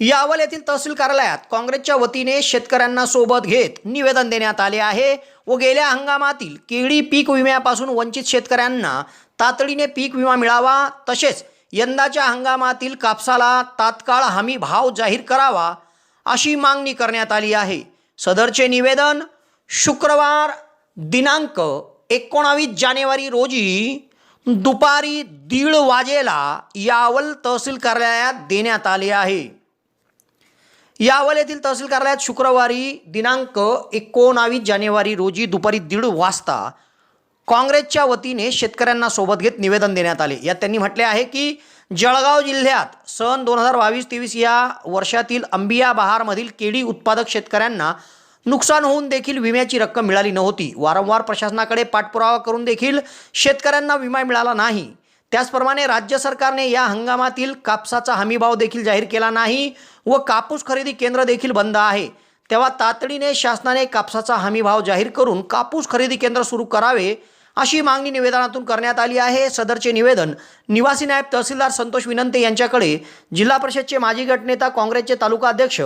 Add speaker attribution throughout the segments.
Speaker 1: यावल येथील तहसील कार्यालयात काँग्रेसच्या वतीने शेतकऱ्यांना सोबत घेत निवेदन देण्यात आले आहे व गेल्या हंगामातील केळी पीक विम्यापासून वंचित शेतकऱ्यांना तातडीने पीक विमा मिळावा तसेच यंदाच्या हंगामातील कापसाला तात्काळ हमी भाव जाहीर करावा अशी मागणी करण्यात आली आहे. सदरचे निवेदन शुक्रवार दिनांक एकोणावीस जानेवारी रोजी दुपारी दीड वाजेला यावल तहसील कार्यालयात देण्यात आले आहे. यावल येथील तहसील कार्यालयात शुक्रवारी दिनांक एकोणावीस जानेवारी रोजी दुपारी दीड वाजता काँग्रेसच्या वतीने शेतकऱ्यांना सोबत घेत निवेदन देण्यात आले. यात त्यांनी म्हटले आहे की जळगाव जिल्ह्यात सन दोन हजार बावीस तेवीस या वर्षातील अंबिया बहारमधील केळी उत्पादक शेतकऱ्यांना नुकसान होऊन देखील विम्याची रक्कम मिळाली नव्हती. वारंवार प्रशासनाकडे पाठपुरावा करून देखील शेतकऱ्यांना विमा मिळाला नाही. त्याचप्रमाणे राज्य सरकारने या हंगामातील कापसाचा हमीभाव देखील जाहीर केला नाही व कापूस खरेदी केंद्र देखील बंद आहे. तेव्हा तातडीने शासनाने कापसाचा हमीभाव जाहीर करून कापूस खरेदी केंद्र सुरू करावे अशी मागणी निवेदनातून करण्यात आली आहे. सदरचे निवेदन निवासी नायब तहसीलदार संतोष विनंते यांच्याकडे जिल्हा परिषदचे माजी गटनेता काँग्रेसचे तालुका अध्यक्ष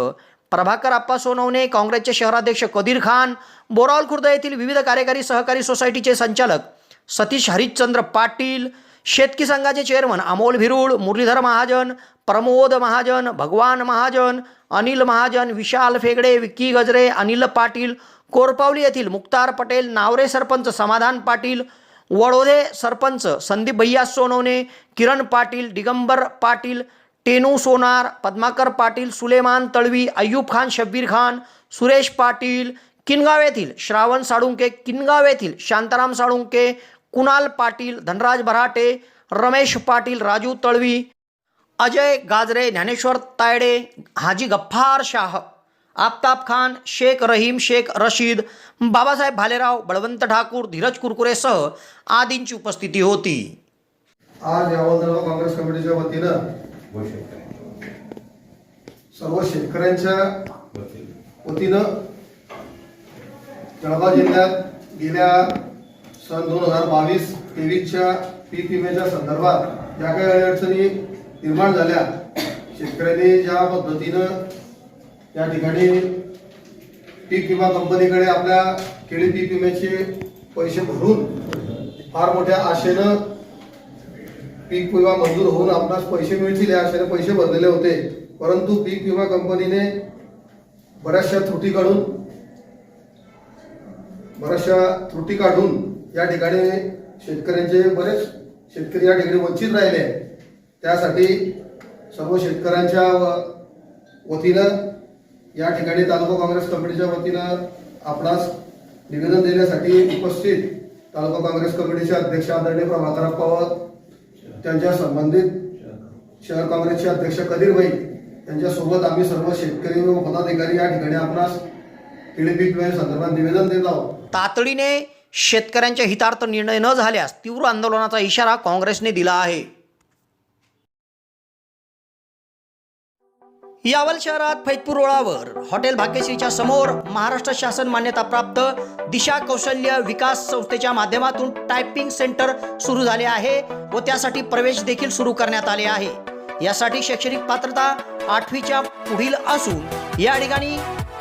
Speaker 1: प्रभाकर आप्पा सोनवणे काँग्रेसचे शहराध्यक्ष कदीर खान बोरावल खुर्द येथील विविध कार्यकारी सहकारी सोसायटीचे संचालक सतीश हरिश्चंद्र पाटील शेतकी संघाचे चेअरमन अमोल भिरुळ मुरलीधर महाजन प्रमोद महाजन भगवान महाजन अनिल महाजन विशाल फेगडे विक्की गजरे अनिल पाटील कोरपावली येथील मुक्तार पटेल नावरे सरपंच समाधान पाटील वडोदे सरपंच संदीप भैया सोनवणे किरण पाटील दिगंबर पाटील टेनू सोनार पद्माकर पाटील सुलेमान तळवी अय्यूब खान शब्बीर खान सुरेश पाटील किनगाव येथील श्रावण साळुंके किनगाव येथील शांताराम साळुंके कुणाल पाटील धनराज बराटे रमेश पाटील राजू तळवी अजय गाजरे ज्ञानेश्वर तायडे हाजी गफ्फार शाह आफताब खान शेख रहीम शेख रशीद बाबासाहेब भालेराव बळवंत ठाकूर धीरज कुरकुरेसह आदींची उपस्थिती होती.
Speaker 2: आज काँग्रेस कमिटीच्या वतीनं सर्व शेतकऱ्यांच्या वतीनं जळगाव जिल्ह्यात गेल्या सन दोन हजार बावीस तेवीसच्या पीक विम्याच्या संदर्भात ज्या काही अडचणी निर्माण झाल्या शेतकऱ्यांनी ज्या पद्धतीनं या ठिकाणी पीक विमा कंपनीकडे आपल्या केळी पीक विम्याचे पैसे भरून फार मोठ्या आशेनं पीक विमा मंजूर होऊन आपणास पैसे मिळतील या आशेने पैसे भरलेले होते. परंतु पीक विमा कंपनीने बऱ्याचशा त्रुटी काढून बऱ्याचशा त्रुटी काढून या ठिकाणी शेतकऱ्यांचे बरेच शेतकरी या ठिकाणी वंचित राहिले त्यासाठी सर्व शेतकऱ्यांच्या वतीनं या ठिकाणी तालुका काँग्रेस कमिटीच्या वतीनं आपणास निवेदन देण्यासाठी उपस्थित तालुका काँग्रेस कमिटीचे अध्यक्ष आदरणीय प्रभाकर पवार त्यांच्या संबंधित शहर काँग्रेसचे अध्यक्ष कदीर भाई यांच्यासोबत आम्ही सर्व शेतकरी व पदाधिकारी या ठिकाणी आपणास केळी पीक वेळ संदर्भात निवेदन देत आहोत.
Speaker 1: तातडीने शेतकऱ्यांच्या हितार्थ निर्णय न झाल्यास तीव्र आंदोलनाचा इशारा काँग्रेसने दिला आहे. यावल शहरात फैजपूर रोडावर हॉटेल भाग्यश्रीच्या समोर महाराष्ट्र शासन मान्यताप्राप्त दिशा कौशल्य विकास संस्थेच्या माध्यमातून टायपिंग सेंटर सुरू झाले आहे व त्यासाठी प्रवेश देखील सुरू करण्यात आले आहे. यासाठी शैक्षणिक पात्रता आठवीच्या पुढील असून या ठिकाणी